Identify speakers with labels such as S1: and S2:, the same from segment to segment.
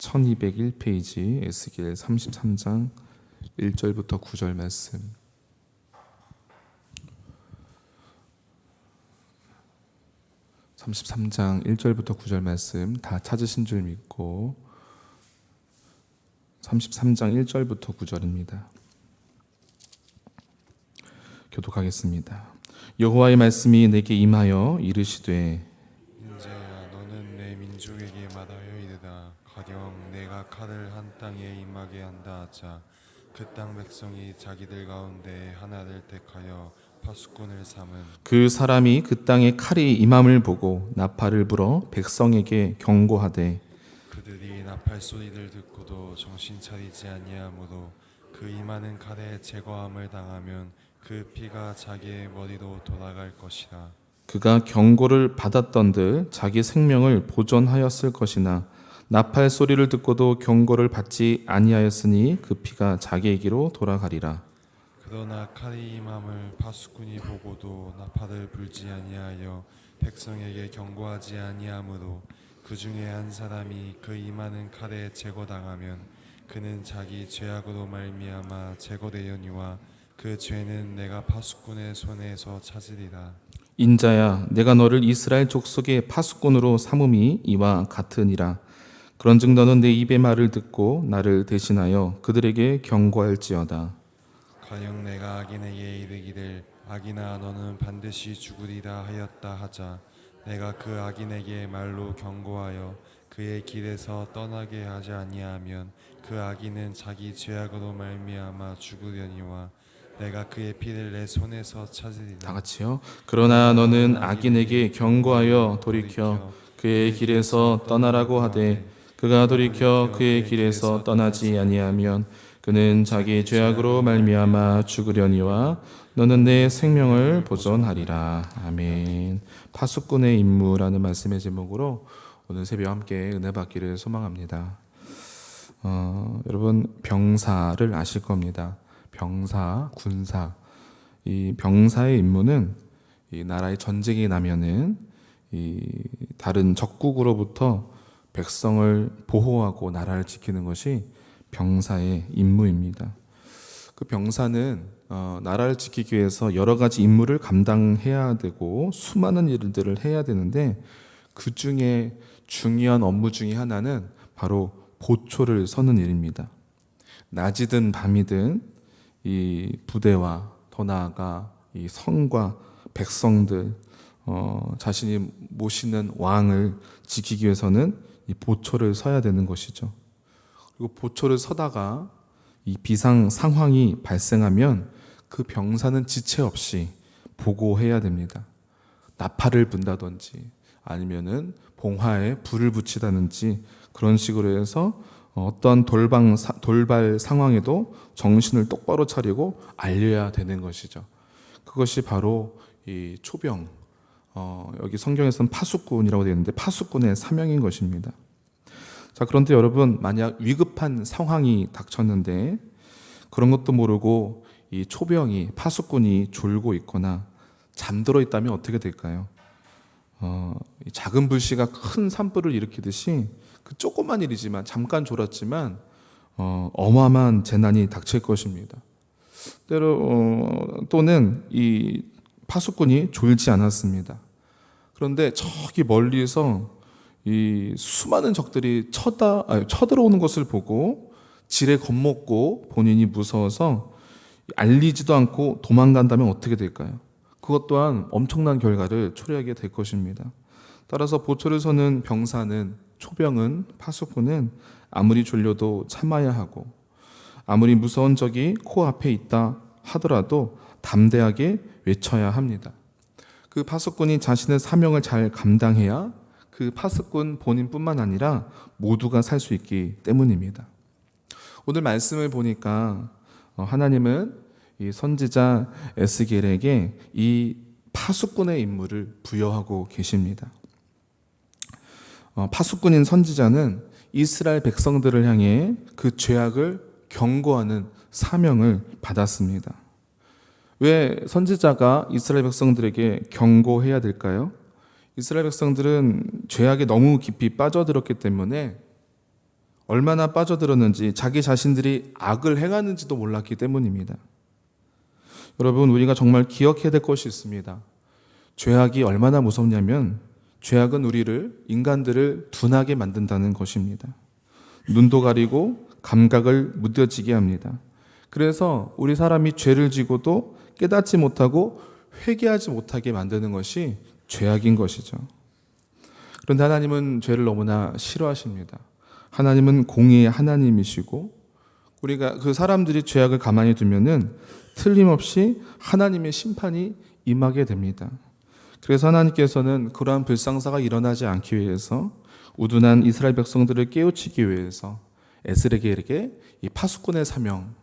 S1: 1201페이지 에스겔 33장 1절부터 9절 말씀. (33장 1절부터 9절 말씀) 다 찾으신 줄 믿고 (33장 1절부터 9절입니다) 교독하겠습니다 여호와의 말씀이 내게 임하여 이르시되
S2: 인자야 너는 내 민족에게 말하여 이르다 가령 내가 칼을 한 땅에 임하게 한다 하자 그 땅 백성이 자기들 가운데 하나를 택하여 파수꾼을 삼은
S1: 그 사람이 그 땅에 칼이 임함을 보고 나팔을 불어 백성에게 경고하되
S2: 그들이 나팔 소리를 듣고도 정신 차리지 아니하므로 그 임하는 칼에 제거함을 당하면 그 피가 자기의 머리로 돌아갈 것이라.
S1: 그가 경고를 받았던들 자기 생명을 보존하였을 것이나 나팔 소리를 듣고도 경고를 받지 아니하였으니 그 피가 자기에게로 돌아가리라.
S2: 그러나 칼이 임함을 파수꾼이 보고도 나팔을 불지 아니하여 백성에게 경고하지 아니하므로 그 중에 한 사람이 그 임하는 칼에 제거당하면 그는 자기 죄악으로 말미암아 제거되려니와 그 죄는 내가 파수꾼의 손에서 찾으리라
S1: 인자야, 내가 너를 이스라엘 족속의 파수꾼으로 삼음이 이와 같으니라. 그런즉 너는 내 입의 말을 듣고 나를 대신하여 그들에게 경고할지어다.
S2: 가령 내가 악인에게 이르기를 악인아 너는 반드시 죽으리라 하였다 하자 내가 그 악인에게 말로 경고하여 그의 길에서 떠나게 하지 아니하면 그 악인은 자기 죄악으로 말미암아 죽으려니와 내가 그의 피를 내 손에서
S1: 다
S2: 찾으리라
S1: 같이요. 그러나 너는 악인에게 경고하여 돌이켜 그의 길에서 떠나라고 하되 그가 돌이켜 그의 길에서 떠나지 아니하면 그는 자기 죄악으로 말미암아 죽으려니와 너는 내 생명을 보존하리라. 아멘. 파수꾼의 임무라는 말씀의 제목으로 오늘 새벽 함께 은혜 받기를 소망합니다. 어, 여러분 병사를 아실 겁니다. 병사, 군사. 이 병사의 임무는 이 나라의 전쟁이 나면은 이 다른 적국으로부터 백성을 보호하고 나라를 지키는 것이 병사의 임무입니다. 그 병사는 어, 나라를 지키기 위해서 여러 가지 임무를 감당해야 되고 수많은 일들을 해야 되는데 그 중에 중요한 업무 중에 하나는 바로 보초를 서는 일입니다. 낮이든 밤이든 이 부대와 더 나아가 이 성과 백성들 어, 자신이 모시는 왕을 지키기 위해서는 이 보초를 서야 되는 것이죠. 그리고 보초를 서다가 이 비상 상황이 발생하면 그 병사는 지체 없이 보고해야 됩니다. 나팔을 분다든지 아니면은 봉화에 불을 붙이다든지 그런 식으로 해서 어떤 돌방 사- 돌발 상황에도 정신을 똑바로 차리고 알려야 되는 것이죠. 그것이 바로 이 초병 어, 여기 성경에서는 파수꾼이라고 되어 있는데 파수꾼의 사명인 것입니다. 자 그런데 여러분 만약 위급한 상황이 닥쳤는데 그런 것도 모르고 이 초병이 파수꾼이 졸고 있거나 잠들어 있다면 어떻게 될까요? 어, 이 작은 불씨가 큰 산불을 일으키듯이 그 조그만 일이지만 잠깐 졸았지만 어, 어마어마한 재난이 닥칠 것입니다. 때로 어, 또는 이 파수꾼이 졸지 않았습니다. 그런데 저기 멀리서 이 수많은 적들이 쳐다 아니, 쳐들어오는 것을 보고 지레 겁먹고 본인이 무서워서 알리지도 않고 도망간다면 어떻게 될까요? 그것 또한 엄청난 결과를 초래하게 될 것입니다. 따라서 보초를 서는 병사는 초병은 파수꾼은 아무리 졸려도 참아야 하고 아무리 무서운 적이 코앞에 있다 하더라도 담대하게 외쳐야 합니다. 그 파수꾼이 자신의 사명을 잘 감당해야 그 파수꾼 본인뿐만 아니라 모두가 살 수 있기 때문입니다. 오늘 말씀을 보니까 어, 하나님은 이 선지자 에스겔에게 이 파수꾼의 임무를 부여하고 계십니다. 어, 파수꾼인 선지자는 이스라엘 백성들을 향해 그 죄악을 경고하는 사명을 받았습니다. 왜 선지자가 이스라엘 백성들에게 경고해야 될까요? 이스라엘 백성들은 죄악에 너무 깊이 빠져들었기 때문에 얼마나 빠져들었는지 자기 자신들이 악을 행하는지도 몰랐기 때문입니다. 여러분, 우리가 정말 기억해야 될 것이 있습니다. 죄악이 얼마나 무섭냐면 죄악은 우리를 인간들을 둔하게 만든다는 것입니다. 눈도 가리고 감각을 무뎌지게 합니다. 그래서 우리 사람이 죄를 지고도 깨닫지 못하고 회개하지 못하게 만드는 것이 죄악인 것이죠. 그런데 하나님은 죄를 너무나 싫어하십니다. 하나님은 공의의 하나님이시고 우리가 그 사람들이 죄악을 가만히 두면은 틀림없이 하나님의 심판이 임하게 됩니다. 그래서 하나님께서는 그러한 불상사가 일어나지 않기 위해서 우둔한 이스라엘 백성들을 깨우치기 위해서 에스레게에게 이 파수꾼의 사명,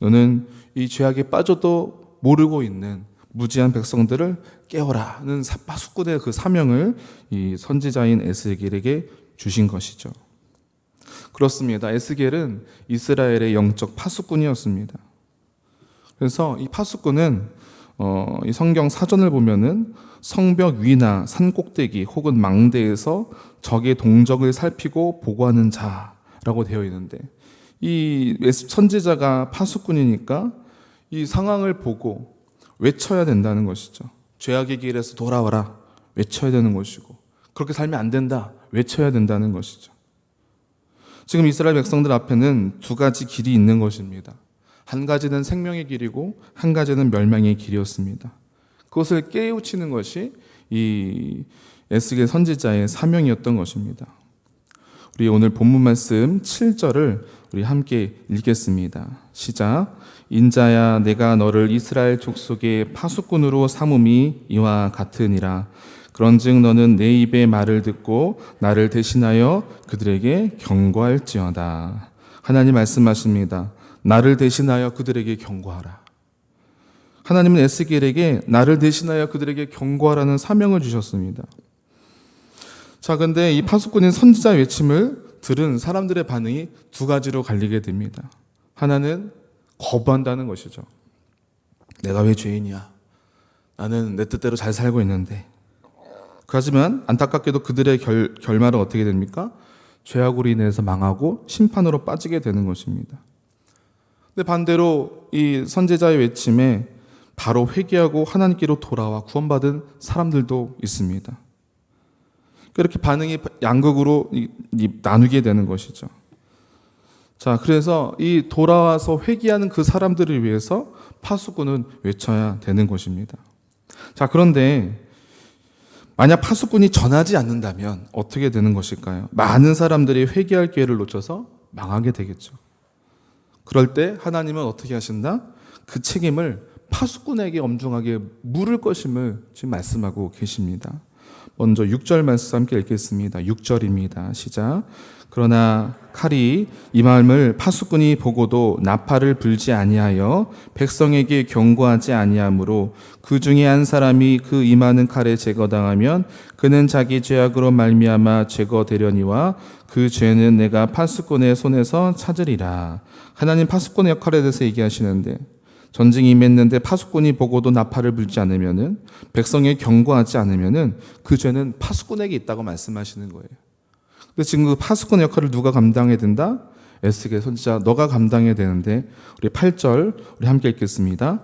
S1: 너는 이 죄악에 빠져도 모르고 있는 무지한 백성들을 깨워라는 사- 파수꾼의 그 사명을 이 선지자인 에스겔에게 주신 것이죠. 그렇습니다. 에스겔은 이스라엘의 영적 파수꾼이었습니다. 그래서 이 파수꾼은 어, 이 성경 사전을 보면은 성벽 위나 산 꼭대기 혹은 망대에서 적의 동적을 살피고 보고하는 자라고 되어 있는데 이 선지자가 파수꾼이니까 이 상황을 보고 외쳐야 된다는 것이죠. 죄악의 길에서 돌아와라 외쳐야 되는 것이고 그렇게 살면 안 된다 외쳐야 된다는 것이죠. 지금 이스라엘 백성들 앞에는 두 가지 길이 있는 것입니다. 한 가지는 생명의 길이고 한 가지는 멸망의 길이었습니다. 그것을 깨우치는 것이 이 에스겔 선지자의 사명이었던 것입니다. 우리 오늘 본문 말씀 7절을 우리 함께 읽겠습니다. 시작. 인자야 내가 너를 이스라엘 족속의 파수꾼으로 삼음이 이와 같으니라. 그런즉 너는 내 입의 말을 듣고 나를 대신하여 그들에게 경고할지어다. 하나님 말씀하십니다. 나를 대신하여 그들에게 경고하라. 하나님은 에스겔에게 나를 대신하여 그들에게 경고하라는 사명을 주셨습니다. 자, 근데 이 파수꾼인 선지자 외침을 들은 사람들의 반응이 두 가지로 갈리게 됩니다. 하나는 거부한다는 것이죠. 내가 왜 죄인이야? 나는 내 뜻대로 잘 살고 있는데. 하지만 안타깝게도 그들의 결, 결말은 어떻게 됩니까? 죄악으로 인해서 망하고 심판으로 빠지게 되는 것입니다. 근데 반대로 이 선제자의 외침에 바로 회개하고 하나님께로 돌아와 구원받은 사람들도 있습니다. 그렇게 반응이 양극으로 나누게 되는 것이죠. 자, 그래서 이 돌아와서 회개하는 그 사람들을 위해서 파수꾼은 외쳐야 되는 것입니다. 자, 그런데 만약 파수꾼이 전하지 않는다면 어떻게 되는 것일까요? 많은 사람들이 회개할 기회를 놓쳐서 망하게 되겠죠. 그럴 때 하나님은 어떻게 하신다? 그 책임을 파수꾼에게 엄중하게 물을 것임을 지금 말씀하고 계십니다. 먼저 6절 말씀 함께 읽겠습니다. 6절입니다. 시작. 그러나 칼이 이 마음을 파수꾼이 보고도 나팔을 불지 아니하여 백성에게 경고하지 아니하므로 그 중에 한 사람이 그 임하는 칼에 제거당하면 그는 자기 죄악으로 말미암아 제거되려니와 그 죄는 내가 파수꾼의 손에서 찾으리라. 하나님 파수꾼의 역할에 대해서 얘기하시는데 전쟁이 임했는데 파수꾼이 보고도 나팔을 불지 않으면은 백성에 경고하지 않으면은 그 죄는 파수꾼에게 있다고 말씀하시는 거예요. 근데 지금 그 파수꾼 역할을 누가 감당해야 된다? 에스겔 선지자 너가 감당해야 되는데 우리 8절 우리 함께 읽겠습니다.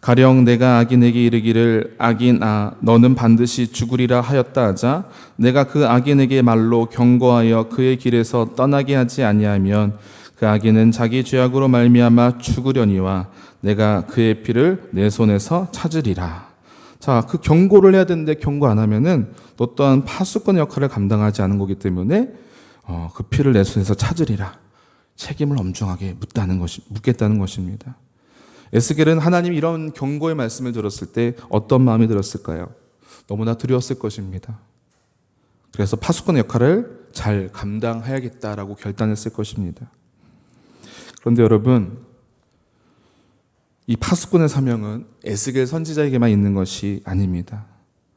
S1: 가령 내가 악인에게 이르기를 악인아 너는 반드시 죽으리라 하였다 하자 내가 그 악인에게 말로 경고하여 그의 길에서 떠나게 하지 아니하면 그 악인은 자기 죄악으로 말미암아 죽으려니와 내가 그의 피를 내 손에서 찾으리라. 자, 그 경고를 해야 되는데 경고 안 하면은 너 또한 파수꾼 역할을 감당하지 않은 거기 때문에 어, 그 피를 내 손에서 찾으리라. 책임을 엄중하게 묻다는 것이 묻겠다는 것입니다. 에스겔은 하나님 이런 경고의 말씀을 들었을 때 어떤 마음이 들었을까요? 너무나 두려웠을 것입니다. 그래서 파수꾼 역할을 잘 감당해야겠다라고 결단했을 것입니다. 그런데 여러분, 이 파수꾼의 사명은 에스겔 선지자에게만 있는 것이 아닙니다.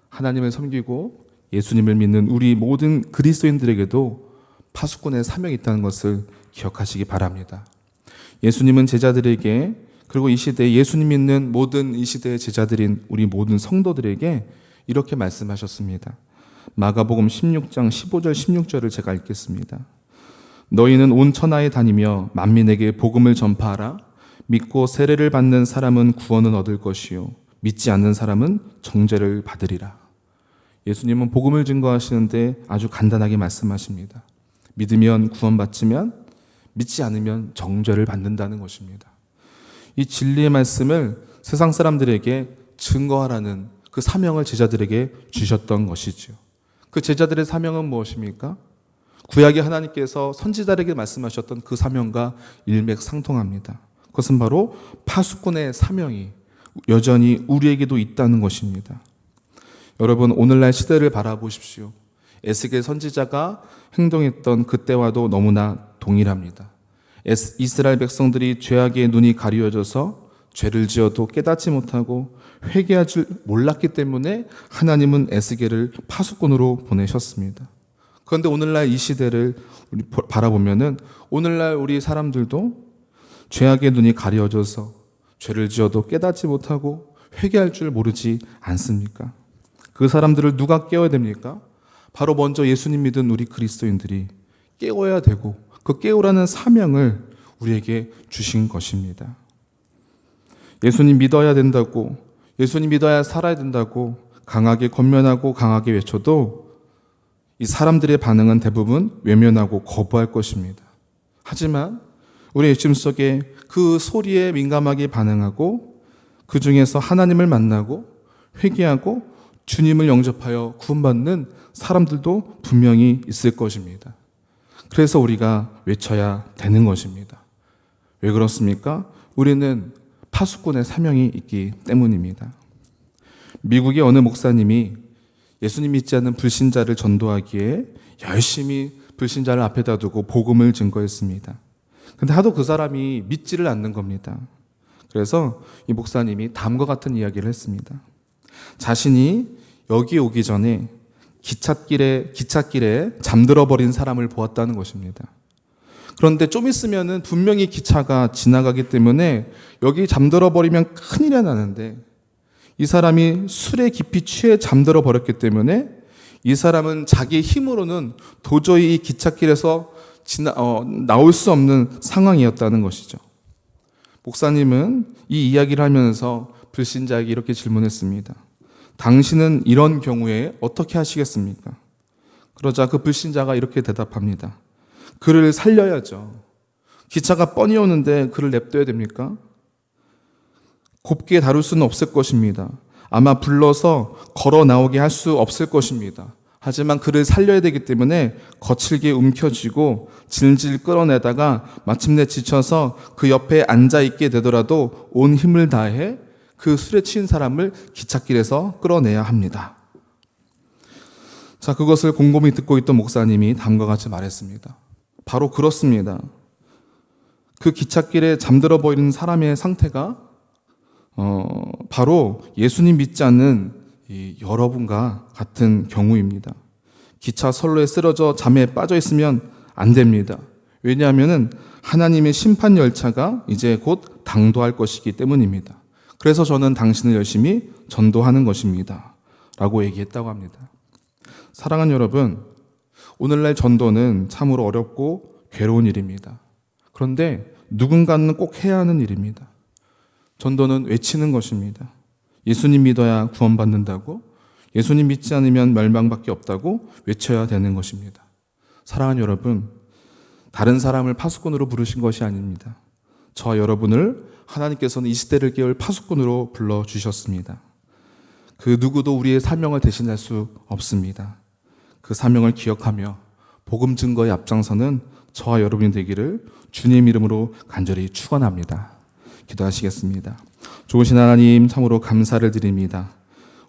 S1: 하나님을 섬기고 예수님을 믿는 우리 모든 그리스도인들에게도 파수꾼의 사명이 있다는 것을 기억하시기 바랍니다. 예수님은 제자들에게 그리고 이 시대에 예수님 믿는 모든 이 시대의 제자들인 우리 모든 성도들에게 이렇게 말씀하셨습니다. 마가복음 16장 15절 16절을 제가 읽겠습니다. 너희는 온 천하에 다니며 만민에게 복음을 전파하라. 믿고 세례를 받는 사람은 구원을 얻을 것이요 믿지 않는 사람은 정죄를 받으리라. 예수님은 복음을 증거하시는데 아주 간단하게 말씀하십니다. 믿으면 구원받지만 믿지 않으면 정죄를 받는다는 것입니다. 이 진리의 말씀을 세상 사람들에게 증거하라는 그 사명을 제자들에게 주셨던 것이지요. 그 제자들의 사명은 무엇입니까? 구약의 하나님께서 선지자에게 말씀하셨던 그 사명과 일맥상통합니다. 그것은 바로 파수꾼의 사명이 여전히 우리에게도 있다는 것입니다. 여러분 오늘날 시대를 바라보십시오. 에스겔 선지자가 행동했던 그때와도 너무나 동일합니다. 이스라엘 백성들이 죄악의 눈이 가리워져서 죄를 지어도 깨닫지 못하고 회개할 줄 몰랐기 때문에 하나님은 에스겔을 파수꾼으로 보내셨습니다. 그런데 오늘날 이 시대를 우리 보- 바라보면은 오늘날 우리 사람들도 죄악의 눈이 가려져서 죄를 지어도 깨닫지 못하고 회개할 줄 모르지 않습니까? 그 사람들을 누가 깨워야 됩니까? 바로 먼저 예수님 믿은 우리 그리스도인들이 깨워야 되고 그 깨우라는 사명을 우리에게 주신 것입니다. 예수님 믿어야 된다고 예수님 믿어야 살아야 된다고 강하게 권면하고 강하게 외쳐도 이 사람들의 반응은 대부분 외면하고 거부할 것입니다. 하지만 우리 예심 속에 그 소리에 민감하게 반응하고 그 중에서 하나님을 만나고 회개하고 주님을 영접하여 구원받는 사람들도 분명히 있을 것입니다. 그래서 우리가 외쳐야 되는 것입니다. 왜 그렇습니까? 우리는 파수꾼의 사명이 있기 때문입니다. 미국의 어느 목사님이 예수님 믿지 않는 불신자를 전도하기에 열심히 불신자를 앞에다 두고 복음을 증거했습니다. 근데 하도 그 사람이 믿지를 않는 겁니다. 그래서 이 목사님이 다음과 같은 이야기를 했습니다. 자신이 여기 오기 전에 기찻길에 기찻길에 잠들어 버린 사람을 보았다는 것입니다. 그런데 좀 있으면은 분명히 기차가 지나가기 때문에 여기 잠들어 버리면 큰일이 나는데 이 사람이 술에 깊이 취해 잠들어 버렸기 때문에 이 사람은 자기 힘으로는 도저히 이 기찻길에서 지나, 어, 나올 수 없는 상황이었다는 것이죠. 목사님은 이 이야기를 하면서 불신자에게 이렇게 질문했습니다. 당신은 이런 경우에 어떻게 하시겠습니까? 그러자 그 불신자가 이렇게 대답합니다. 그를 살려야죠. 기차가 뻔히 오는데 그를 냅둬야 됩니까? 곱게 다룰 수는 없을 것입니다. 아마 불러서 걸어 나오게 할 수 없을 것입니다. 하지만 그를 살려야 되기 때문에 거칠게 움켜쥐고 질질 끌어내다가 마침내 지쳐서 그 옆에 앉아 있게 되더라도 온 힘을 다해 그 술에 취한 사람을 기찻길에서 끌어내야 합니다. 자, 그것을 곰곰이 듣고 있던 목사님이 다음과 같이 말했습니다. 바로 그렇습니다. 그 기찻길에 잠들어 보이는 사람의 상태가 어, 바로 예수님 믿지 않는 이 여러분과 같은 경우입니다. 기차 선로에 쓰러져 잠에 빠져 있으면 안 됩니다. 왜냐하면은 하나님의 심판 열차가 이제 곧 당도할 것이기 때문입니다. 그래서 저는 당신을 열심히 전도하는 것입니다. 라고 얘기했다고 합니다. 사랑하는 여러분, 오늘날 전도는 참으로 어렵고 괴로운 일입니다. 그런데 누군가는 꼭 해야 하는 일입니다. 전도는 외치는 것입니다. 예수님 믿어야 구원받는다고, 예수님 믿지 않으면 멸망밖에 없다고 외쳐야 되는 것입니다. 사랑하는 여러분, 다른 사람을 파수꾼으로 부르신 것이 아닙니다. 저와 여러분을 하나님께서는 이 시대를 깨울 파수꾼으로 불러주셨습니다. 그 누구도 우리의 사명을 대신할 수 없습니다. 그 사명을 기억하며 복음 증거의 앞장서는 저와 여러분이 되기를 주님 이름으로 간절히 축원합니다. 기도하시겠습니다. 좋으신 하나님 참으로 감사를 드립니다.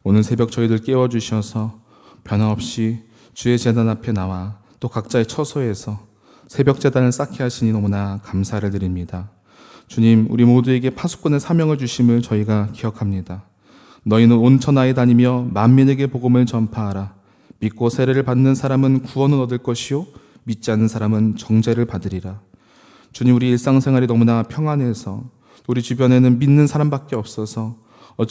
S1: 오늘 새벽 저희들 깨워 주셔서 변함없이 주의 재단 앞에 나와 또 각자의 처소에서 새벽 재단을 쌓게 하시니 너무나 감사를 드립니다. 주님, 우리 모두에게 파수꾼의 사명을 주심을 저희가 기억합니다. 너희는 온 천하에 다니며 만민에게 복음을 전파하라. 믿고 세례를 받는 사람은 구원을 얻을 것이요 믿지 않는 사람은 정죄를 받으리라. 주님 우리 일상생활이 너무나 평안해서 우리 주변에는 믿는 사람밖에 없어서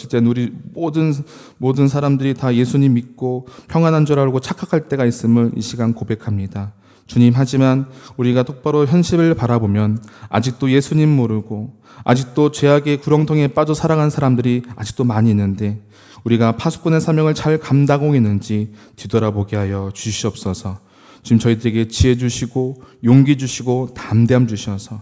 S1: 땐 우리 모든 모든 사람들이 다 예수님 믿고 평안한 줄 알고 착각할 때가 있음을 이 시간 고백합니다. 주님 하지만 우리가 똑바로 현실을 바라보면 아직도 예수님 모르고 아직도 죄악의 구렁텅이에 빠져 살아간 사람들이 아직도 많이 있는데 우리가 파수꾼의 사명을 잘 감당하고 있는지 뒤돌아보게 하여 주시옵소서. 지금 저희들에게 지혜 주시고 용기 주시고 담대함 주셔서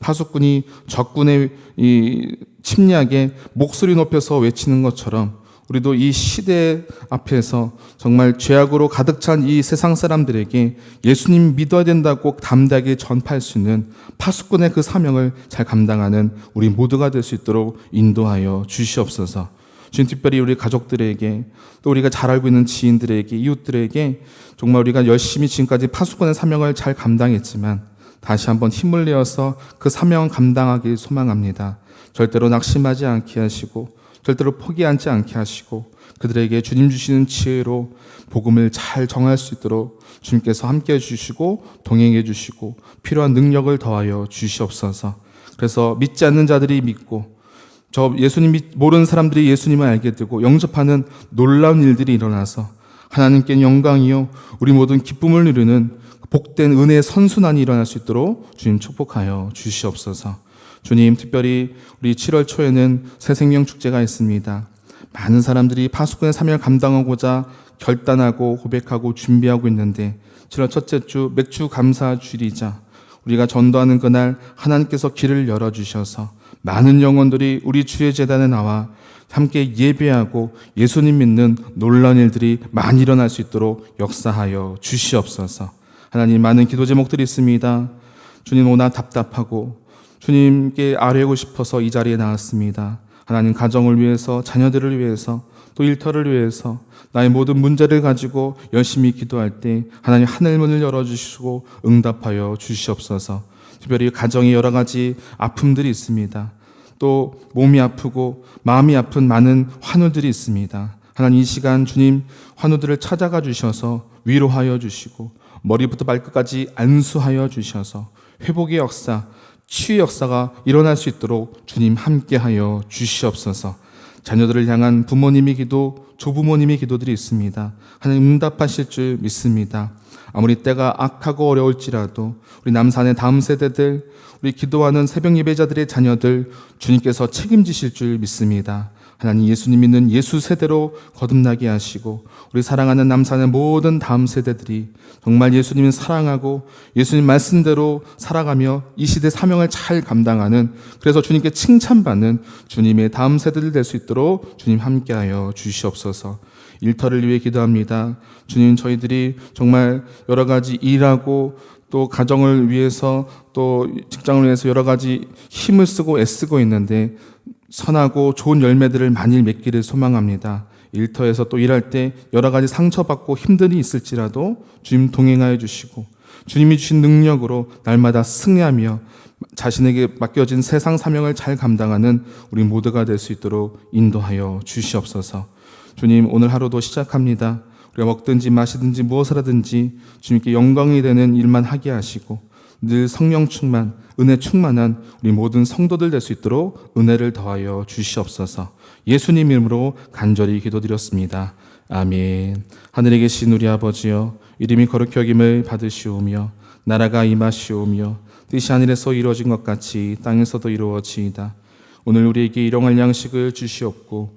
S1: 파수꾼이 적군의 이 침략에 목소리 높여서 외치는 것처럼 우리도 이 시대 앞에서 정말 죄악으로 가득 찬 이 세상 사람들에게 예수님 믿어야 된다고 담대하게 전파할 수 있는 파수꾼의 그 사명을 잘 감당하는 우리 모두가 될 수 있도록 인도하여 주시옵소서. 주님 특별히 우리 가족들에게 또 우리가 잘 알고 있는 지인들에게 이웃들에게 정말 우리가 열심히 지금까지 파수꾼의 사명을 잘 감당했지만 다시 한번 힘을 내어서 그 사명 감당하길 소망합니다. 절대로 낙심하지 않게 하시고 절대로 포기하지 않게 하시고 그들에게 주님 주시는 지혜로 복음을 잘 정할 수 있도록 주님께서 함께 해 주시고 동행해 주시고 필요한 능력을 더하여 주시옵소서. 그래서 믿지 않는 자들이 믿고 저 예수님 믿- 모르는 사람들이 예수님을 알게 되고 영접하는 놀라운 일들이 일어나서 하나님께 영광이요 우리 모든 기쁨을 누리는 복된 은혜의 선순환이 일어날 수 있도록 주님 축복하여 주시옵소서. 주님 특별히 우리 7월 초에는 새 생명 축제가 있습니다. 많은 사람들이 파수꾼의 사명을 감당하고자 결단하고 고백하고 준비하고 있는데 7월 첫째 주 맥주 감사 주일이자 우리가 전도하는 그날 하나님께서 길을 열어 주셔서 많은 영혼들이 우리 주의 재단에 나와 함께 예배하고 예수님 믿는 놀라운 일들이 많이 일어날 수 있도록 역사하여 주시옵소서. 하나님 많은 기도 제목들이 있습니다. 주님 오나 답답하고 주님께 아뢰고 싶어서 이 자리에 나왔습니다. 하나님 가정을 위해서 자녀들을 위해서 또 일터를 위해서 나의 모든 문제를 가지고 열심히 기도할 때 하나님 하늘 문을 열어주시고 응답하여 주시옵소서. 특별히 가정에 여러 가지 아픔들이 있습니다. 또 몸이 아프고 마음이 아픈 많은 환우들이 있습니다. 하나님 이 시간 주님 환우들을 찾아가 주셔서 위로하여 주시고 머리부터 발끝까지 안수하여 주셔서 회복의 역사, 치유의 역사가 일어날 수 있도록 주님 함께하여 주시옵소서. 자녀들을 향한 부모님의 기도, 조부모님의 기도들이 있습니다. 하나님 응답하실 줄 믿습니다. 아무리 때가 악하고 어려울지라도 우리 남산의 다음 세대들, 우리 기도하는 새벽 예배자들의 자녀들 주님께서 책임지실 줄 믿습니다. 하나님 예수님 믿는 예수 세대로 거듭나게 하시고 우리 사랑하는 남산의 모든 다음 세대들이 정말 예수님을 사랑하고 예수님 말씀대로 살아가며 이 시대 사명을 잘 감당하는 그래서 주님께 칭찬받는 주님의 다음 세대들 될 수 있도록 주님 함께하여 주시옵소서. 일터를 위해 기도합니다. 주님 저희들이 정말 여러 가지 일하고 또 가정을 위해서 또 직장을 위해서 여러 가지 힘을 쓰고 애쓰고 있는데 선하고 좋은 열매들을 많이 맺기를 소망합니다. 일터에서 또 일할 때 여러 가지 상처받고 힘들이 있을지라도 주님 동행하여 주시고 주님이 주신 능력으로 날마다 승리하며 자신에게 맡겨진 세상 사명을 잘 감당하는 우리 모두가 될 수 있도록 인도하여 주시옵소서. 주님 오늘 하루도 시작합니다. 우리가 먹든지 마시든지 무엇을 하든지 주님께 영광이 되는 일만 하게 하시고 늘 성령 충만, 은혜 충만한 우리 모든 성도들 될 수 있도록 은혜를 더하여 주시옵소서. 예수님 이름으로 간절히 기도드렸습니다. 아멘. 하늘에 계신 우리 아버지여, 이름이 거룩히 여김을 받으시오며, 나라가 임하시오며, 뜻이 하늘에서 이루어진 것 같이 땅에서도 이루어지이다. 오늘 우리에게 일용할 양식을 주시옵고,